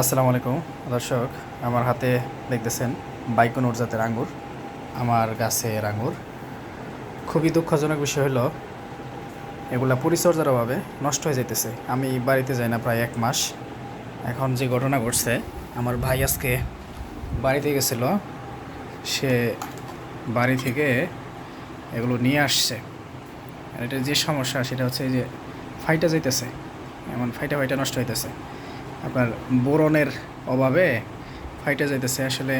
আসসালামু আলাইকুম। দর্শক, আমার হাতে দেখতেছেন বাইকনুর জাতের আঙ্গুর, আমার গাছের আঙ্গুর। খুবই দুঃখজনক বিষয় হলো, এগুলা পরিচর্যার অভাবে নষ্ট হয়ে যাইতেছে। আমি বাড়িতে যাই না প্রায় এক মাস। এখন যে ঘটনা ঘটছে, আমার ভাই আজকে বাড়িতে গেছিল। সে বাড়ি থেকে এগুলো নিয়ে আসছে। আর এটা যে সমস্যা, সেটা হচ্ছে যে ফাইটা যাইতেছে, এমন ফাইটা ফাইটা নষ্ট হইতেছে। আপনার বোরনের অভাবে ফাইটে যাইতেছে, আসলে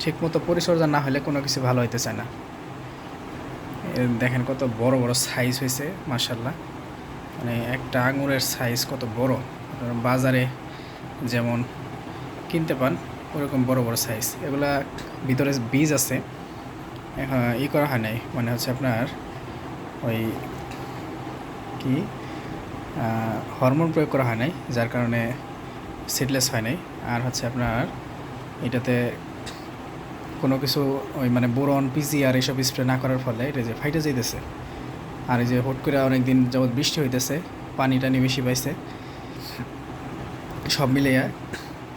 ঠিকমতো পরিচর্যা না হলে কোনো কিছু ভালো হইতেছে না। দেখেন কত বড় বড় সাইজ হয়েছে মার্শাল্লাহ মানে একটা আঙুরের সাইজ কত বড়। বাজারে যেমন কিনতে পান, ওরকম বড় বড় সাইজ এগুলা ভিতরে বীজ আছে ই করা হয় নাই। মানে হচ্ছে আপনার ওই কি? হরমোন প্রয়োগ করা হয় নাই, যার কারণে সিডলেস হয় নাই। আর হচ্ছে আপনার এটাতে কোনো কিছু ওই মানে বোরন পিজি আর এইসব স্প্রে না করার ফলে এটা যে ফাইটে যাইতেছে। আর এই যে হুট করে অনেক দিন যাবৎ বৃষ্টি হইতেছে পানি টানি বেশি পাইছে। সব মিলিয়ে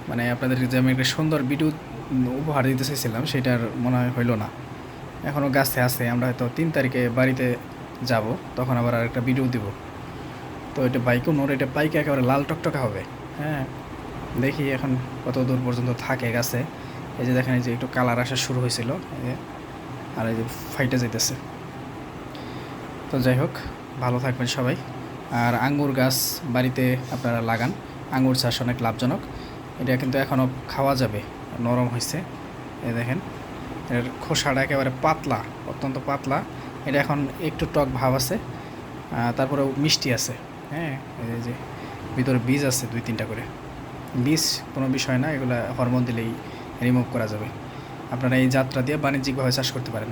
মানে আপনাদেরকে যে আমি একটা সুন্দর ভিডিও উপহার দিতে চাইছিলাম, সেটার মনে হয় হইল না। এখনও গাছে আছে, আমরা হয়তো তিন তারিখে বাড়িতে যাব, তখন আবার আর একটা ভিডিও দিব। তো এটা বাইকও নোর এটা বাইকে একেবারে লাল টকটকা হবে। হ্যাঁ দেখি এখন কত দূর পর্যন্ত থাকে গাছে। এই যে দেখেন এই যে একটু কালার আসা শুরু হয়েছিল আর এই যে ফাইটে যেতেছে তো যাই হোক ভালো থাকবেন সবাই। আর আঙ্গুর গাছ বাড়িতে আপনারা লাগান। আঙ্গুর চাষ অনেক লাভজনক। এটা কিন্তু এখনও খাওয়া যাবে নরম হয়েছে। এই দেখেন এর খোসাটা একেবারে পাতলা অত্যন্ত পাতলা। এটা এখন একটু টক ভাব আছে আহ, তারপরেও মিষ্টি আছে। হ্যাঁ এই যে ভিতরে বীজ আছে দুই তিনটা করে। বীজ কোনো বিষয় না, এগুলো হরমোন দিলেই রিমুভ করা যাবে। আপনারা এই যাত্রা দিয়ে বাণিজ্যিকভাবে চাষ করতে পারেন।